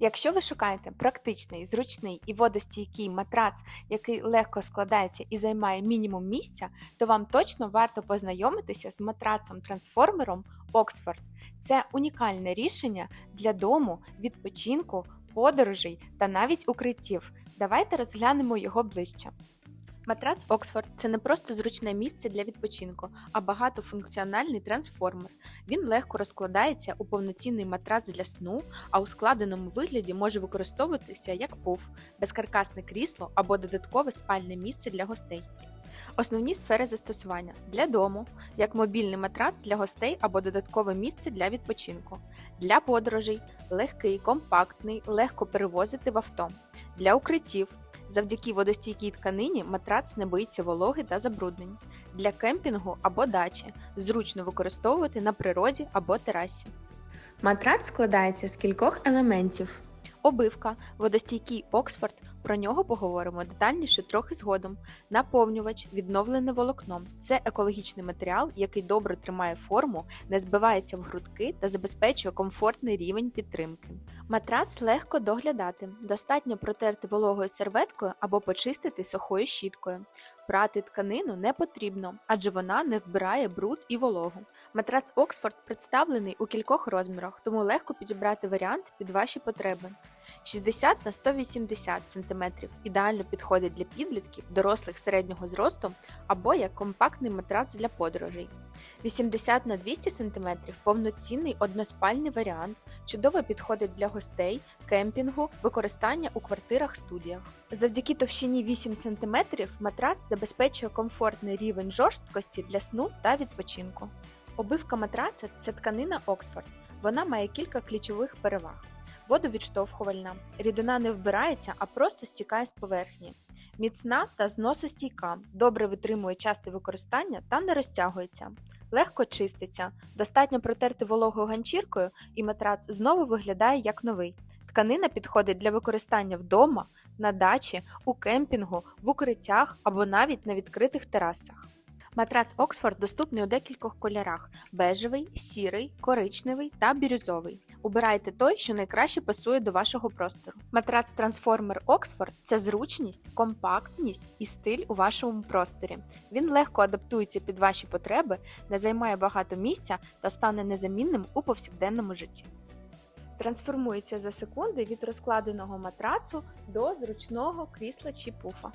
Якщо ви шукаєте практичний, зручний і водостійкий матрац, який легко складається і займає мінімум місця, то вам точно варто познайомитися з матрацом-трансформером Oxford. Це унікальне рішення для дому, відпочинку, подорожей та навіть укриттів. Давайте розглянемо його ближче. Матрац Oxford – це не просто зручне місце для відпочинку, а багатофункціональний трансформер. Він легко розкладається у повноцінний матрац для сну, а у складеному вигляді може використовуватися як пуф, безкаркасне крісло або додаткове спальне місце для гостей. Основні сфери застосування для дому, як мобільний матрац для гостей або додаткове місце для відпочинку, для подорожей, легкий, компактний, легко перевозити в авто, для укриттів. Завдяки водостійкій тканині матрац не боїться вологи та забруднень. Для кемпінгу або дачі зручно використовувати на природі або терасі. Матрац складається з кількох елементів. Обивка, водостійкий Оксфорд, про нього поговоримо детальніше трохи згодом. Наповнювач, відновлене волокно це екологічний матеріал, який добре тримає форму, не збивається в грудки та забезпечує комфортний рівень підтримки. Матрац легко доглядати, достатньо протерти вологою серветкою або почистити сухою щіткою. Прати тканину не потрібно, адже вона не вбирає бруд і вологу. Матрац Оксфорд представлений у кількох розмірах, тому легко підібрати варіант під ваші потреби. 60 на 180 см ідеально підходить для підлітків, дорослих середнього зросту або як компактний матрац для подорожей. 80 на 200 см повноцінний односпальний варіант, чудово підходить для гостей, кемпінгу, використання у квартирах-студіях. Завдяки товщині 8 см матрац забезпечує комфортний рівень жорсткості для сну та відпочинку. Обивка матраца це тканина Оксфорд. Вона має кілька ключових переваг. Водовідштовхувальна. Рідина не вбирається, а просто стікає з поверхні. Міцна та зносостійка, добре витримує часте використання та не розтягується. Легко чиститься, достатньо протерти вологою ганчіркою, і матрац знову виглядає як новий. Тканина підходить для використання вдома, на дачі, у кемпінгу, в укриттях або навіть на відкритих терасах. Матрац Оксфорд доступний у декількох кольорах: бежевий, сірий, коричневий та бірюзовий. Обирайте той, що найкраще пасує до вашого простору. Матрац Трансформер Оксфорд це зручність, компактність і стиль у вашому просторі. Він легко адаптується під ваші потреби, не займає багато місця та стане незамінним у повсякденному житті. Трансформується за секунди від розкладеного матрацу до зручного крісла чи пуфа.